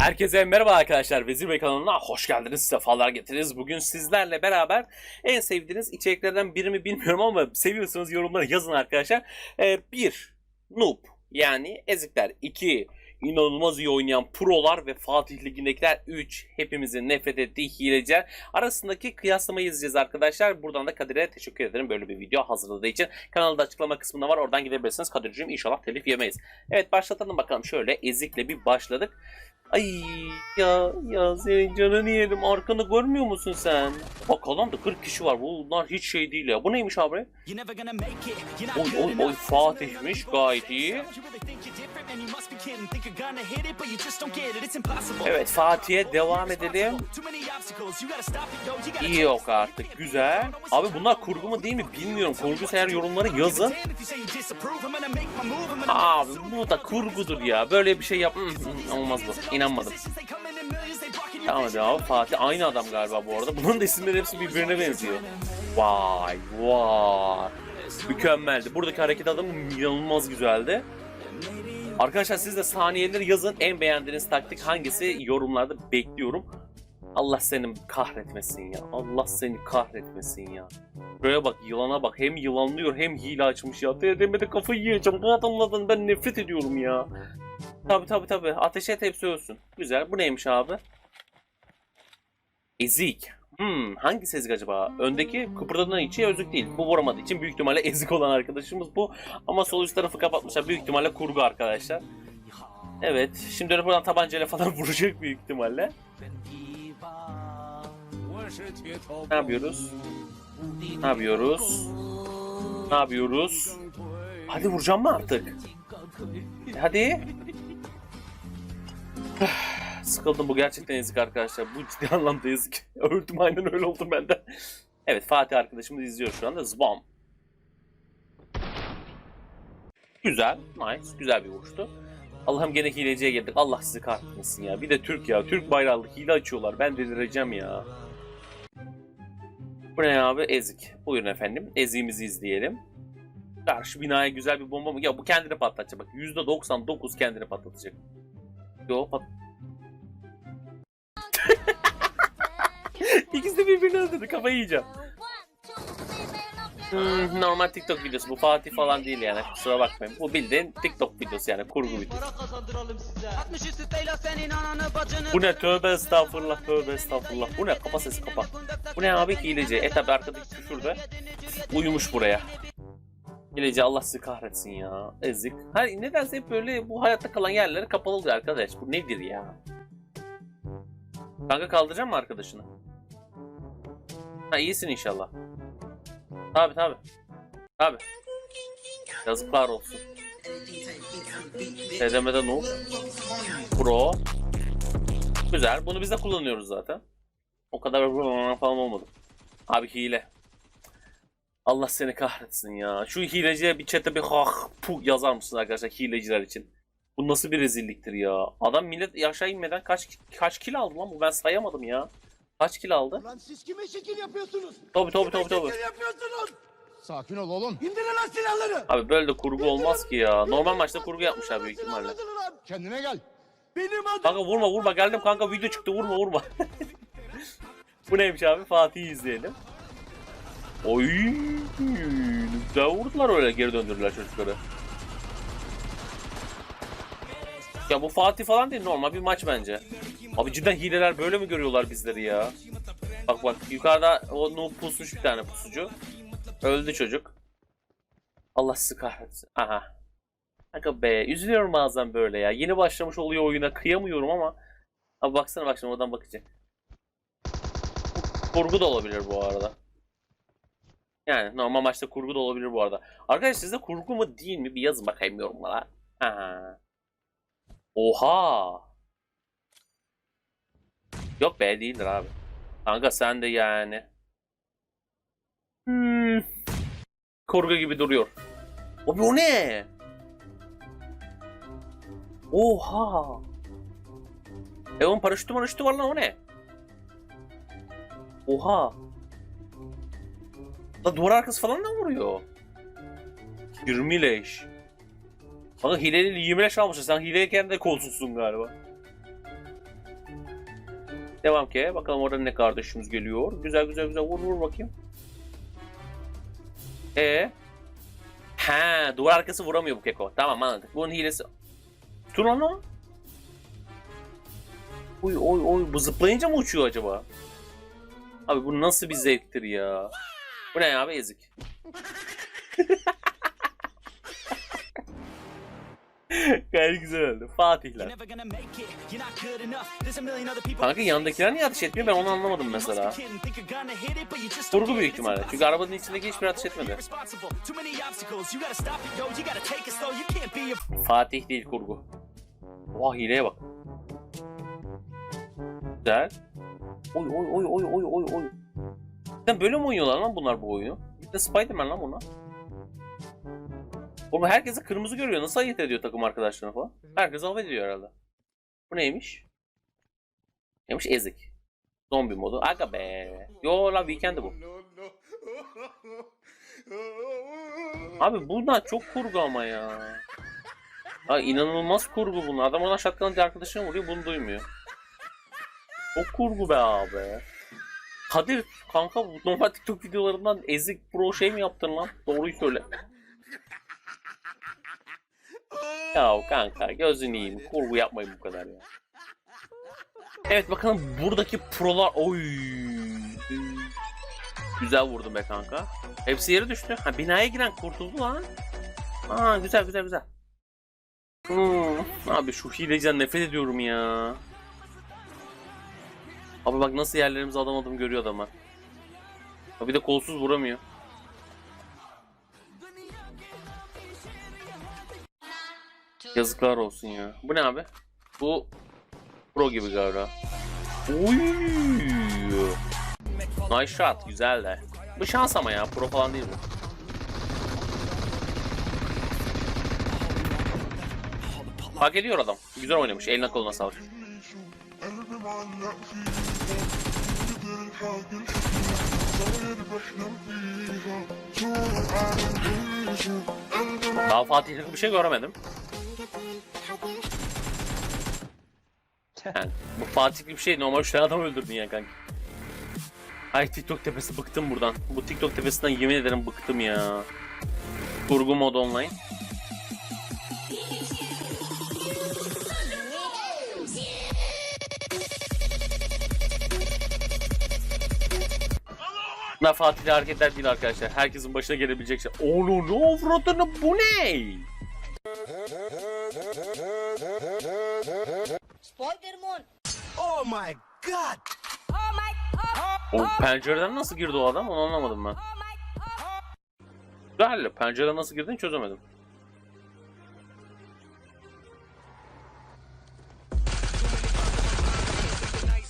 Herkese merhaba arkadaşlar. Vezir Bey kanalına hoş geldiniz. Sefalar getirdiniz. Bugün sizlerle beraber en sevdiğiniz içeriklerden biri mi bilmiyorum ama seviyorsanız yorumlara yazın arkadaşlar. Ee, bir, noob yani ezikler. iki inanılmaz iyi oynayan prolar ve Fatih Ligi'ndekiler 3 hepimizin nefret ettiği hileciler arasındaki kıyaslamayı izleyeceğiz arkadaşlar. Buradan da Kadir'e teşekkür ederim böyle bir video hazırladığı için. Kanalda açıklama kısmında var oradan gidebilirsiniz. Kadir'cim inşallah telif yemeyiz. Evet başlatalım bakalım şöyle ezikle bir başladık. Ay ya ya senin canını yedim arkanı görmüyor musun sen? Bak alanda 40 kişi var bunlar hiç şey değil ya. Bu neymiş abi? Oy oy oy Fatih'miş gayet iyi. Evet Fatih'e devam edelim. İyi yok artık güzel. Abi bunlar kurgu mu değil mi bilmiyorum. Kurgu eğer yorumları yazın. Abi bu da kurgudur ya. Böyle bir şey yap olmaz bu. İnanmadım. Tamam hadi abi Fatih aynı adam galiba bu arada. Bunun da isimleri hepsi birbirine benziyor. Vay vay. Mükemmeldi. Buradaki hareket adamı inanılmaz güzeldi. Arkadaşlar siz de saniyeleri yazın. En beğendiğiniz taktik hangisi yorumlarda bekliyorum. Allah seni kahretmesin ya. Allah seni kahretmesin ya. Buraya bak yılana bak. Hem yılanlıyor hem hile açmış ya. Demede kafayı yiyeceğim. Bu adamlardan ben nefret ediyorum ya. Tabi tabi tabi. Ateş et hepsi. Güzel. Bu neymiş abi? Ezik. Hmm, hangi ezik acaba? Öndeki kıpırdanan içi özük değil. Bu vuramadığı için büyük ihtimalle ezik olan arkadaşımız bu. Ama sol üst tarafı kapatmışlar. Büyük ihtimalle kurgu arkadaşlar. Evet. Şimdi öyle buradan tabancayla falan vuracak büyük ihtimalle. Ne yapıyoruz? Ne yapıyoruz? Ne yapıyoruz? Hadi vuracağım mı artık? Hadi. Sıkıldım bu gerçekten ezik arkadaşlar. Bu ciddi anlamda ezik. Öldüm aynen öyle oldum ben de. Evet Fatih arkadaşımız izliyor şu anda. Zbam. Güzel. Nice. Güzel bir vuruştu. Allah'ım gene hileciye geldik. Allah sizi kahretmesin ya. Bir de Türk ya. Türk bayrağlı hile açıyorlar. Ben delireceğim ya. Bu ne abi? Ezik. Buyurun efendim. Eziğimizi izleyelim. Karşı binaya güzel bir bomba mı? Ya bu kendini patlatacak. Bak %99 kendini patlatacak. Yo pat... İkisi de birbirini öldürdü. Kafayı yiyeceğim. Hmm, normal TikTok videosu. Bu Fatih falan değil yani. Kusura bakmayın. Bu bildiğin TikTok videosu yani. Kurgu videosu. Para kazandıralım size. 60 üstüyle senin ananı bacını. Bu ne? Tövbe estağfurullah. Tövbe estağfurullah. Bu ne? Kapa sesi kapa. Bu ne abi? Hileci. E tabi arkadaki küfür de uyumuş buraya. Hileci Allah sizi kahretsin ya. Ezik. Ha, nedense hep böyle bu hayatta kalan yerleri kapalı oluyor arkadaş. Bu nedir ya? Kanka kaldıracak mı arkadaşını? Ha iyisin inşallah. Tabi tabi. Tabi. Yazıklar olsun. Edemeden ol. Pro. Güzel. Bunu biz de kullanıyoruz zaten. O kadar falan olmadı. Abi hile. Allah seni kahretsin ya. Şu hileciye bir chat'e bir hah puh yazar mısın arkadaşlar hileciler için? Bu nasıl bir rezilliktir ya? Adam millet aşağı inmeden kaç kaç kil aldı lan bu ben sayamadım ya. Kaç kil aldı? Lan siz kime şekil yapıyorsunuz? Tabii tabii tabii tabii. şekil yapıyorsunuz? Sakin ol oğlum. İndirin lan silahları. Abi böyle de kurgu olmaz ki ya. Normal maçta kurgu yapmışlar büyük ihtimalle. Kendine gel. Benim adım. Kanka vurma vurma geldim kanka video çıktı vurma vurma. Bu neymiş abi Fatih'i izleyelim. Oy güzel vurdular öyle geri döndürdüler çocukları. Ya bu Fatih falan değil normal bir maç bence. Abi cidden hileler böyle mi görüyorlar bizleri ya? Bak bak yukarıda o noob pusmuş bir tane pusucu. Öldü çocuk. Allah sizi kahretsin. Aha. Kanka be üzülüyorum bazen böyle ya. Yeni başlamış oluyor oyuna kıyamıyorum ama. Abi baksana bak şimdi oradan bakacak. Kurgu da olabilir bu arada. Yani normal maçta kurgu da olabilir bu arada. Arkadaşlar sizde kurgu mu değil mi bir yazın bakayım yorumlara. Ha. Oha. Yok be değildir abi. Kanka sen de yani. Hmm. Kurgu gibi duruyor. Abi o ne? Oha. E onun paraşütü paraşütü var lan o ne? Oha. La duvar arkası falan da vuruyor. 20 leş. Bana hileli 20 leş almışsın. Sen hileyken de kolsuzsun galiba. Devam ki. Bakalım orada ne kardeşimiz geliyor. Güzel güzel güzel vur vur bakayım. E He, duvar arkası vuramıyor bu keko. Tamam anladık. Bunun hilesi. Dur onu. Oy oy oy bu zıplayınca mı uçuyor acaba? Abi bu nasıl bir zevktir ya? Bu ne abi ezik. Gayet güzel oldu. Fatihler. Kanka yandakiler niye ateş etmiyor ben onu anlamadım mesela. Kurgu büyük ihtimalle. Çünkü arabanın içindeki hiçbir ateş etmedi. Fatih değil kurgu. Oha hileye bak. Güzel. Oy oy oy oy oy oy oy. Sen böyle mi oynuyorlar lan bunlar bu oyunu? Bir de Spider-Man lan bunlar. Oğlum herkesi kırmızı görüyor. Nasıl ayırt ediyor takım arkadaşlarını falan? Herkes hava ediyor herhalde. Bu neymiş? Neymiş? Ezik. Zombi modu. Aga be. Yo la weekend'i bu. Abi bunlar çok kurgu ama ya. Ha inanılmaz kurgu bunlar. Adam ona şatkanınca arkadaşına vuruyor bunu duymuyor. Çok kurgu be abi. Kadir kanka bu normal TikTok videolarından ezik pro şey mi yaptın lan? Doğruyu söyle. Ya kanka gözünü yiyeyim. Kurgu yapmayın bu kadar ya. Evet bakalım buradaki prolar oy. Güzel vurdum be kanka. Hepsi yere düştü. Ha binaya giren kurtuldu lan. Aa güzel güzel güzel. Hmm, abi şu hileciden nefret ediyorum ya. Abi bak nasıl yerlerimizi adam adım görüyor adamlar. Ha bir de kolsuz vuramıyor. Yazıklar olsun ya. Bu ne abi? Bu pro gibi galiba. Oy! Nice shot. Güzel de. Bu şans ama ya. Pro falan değil bu. Hak ediyor adam. Güzel oynamış. Eline koluna sağlık. Daha Fatih'lik bir şey göremedim. Yani bu Fatih'lik bir şey normal şu adam öldürdün ya kanka. Ay TikTok tepesi bıktım buradan. Bu TikTok tepesinden yemin ederim bıktım ya. Kurgu mod online. Bunlar Fatih'li hareketler değil arkadaşlar. Herkesin başına gelebilecek şey. Oğlum ne avradını bu ne? Spider-Man. Oh my god. Oh my. Oh, O pencereden nasıl girdi o adam onu anlamadım ben. Güzel pencereden nasıl girdiğini çözemedim.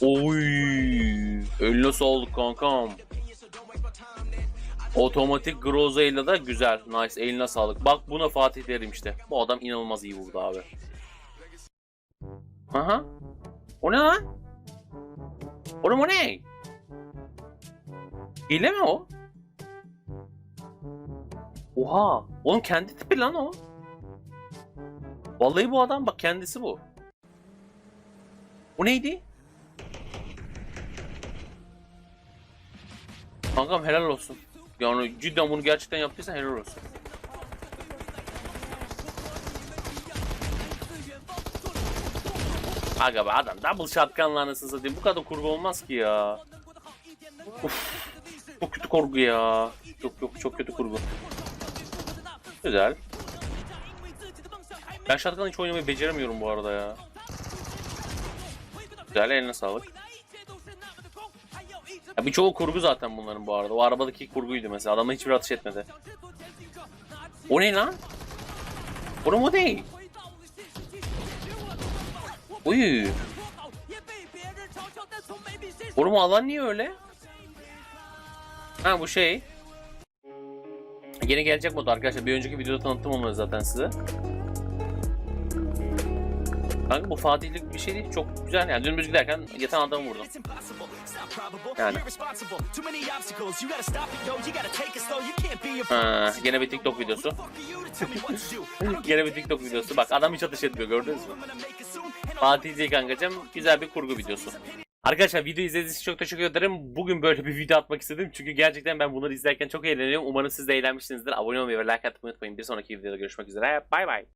Oy, eline sağlık kankam. Otomatik Groza ile de güzel. Nice. Eline sağlık. Bak buna Fatih derim işte. Bu adam inanılmaz iyi vurdu abi. Aha. O ne lan? Oğlum o ne? Hile mi o? Oha. Oğlum kendi tipi lan o. Vallahi bu adam bak kendisi bu. O neydi? Kankam helal olsun. Yani cidden bunu gerçekten yaptıysan helal olsun. Aga be adam double shotgun'la anasını satayım. Bu kadar kurgu olmaz ki ya. Uf, çok kötü kurgu ya. Yok yok çok kötü kurgu. Güzel. Ben shotgun hiç oynamayı beceremiyorum bu arada ya. Güzel eline sağlık. Ya birçoğu kurgu zaten bunların bu arada. O arabadaki kurguydu mesela. Adamla hiçbir atış etmedi. O ne lan? Oğlum o değil. Uy. Oğlum alan niye öyle? Ha bu şey. Yeni gelecek mod arkadaşlar. Bir önceki videoda tanıttım onları zaten size. Kanka bu Fatih'lik bir şey değil. Çok güzel yani. Dün müzik giderken yatan adamı vurdum. Yani. Ha, gene bir TikTok videosu. gene bir TikTok videosu. Bak adam hiç atış etmiyor gördünüz mü? Fatih değil kankacım. Güzel bir kurgu videosu. Arkadaşlar video izlediğiniz için çok teşekkür ederim. Bugün böyle bir video atmak istedim. Çünkü gerçekten ben bunları izlerken çok eğleniyorum. Umarım siz de eğlenmişsinizdir. Abone olmayı ve like atmayı unutmayın. Bir sonraki videoda görüşmek üzere. Bay bay.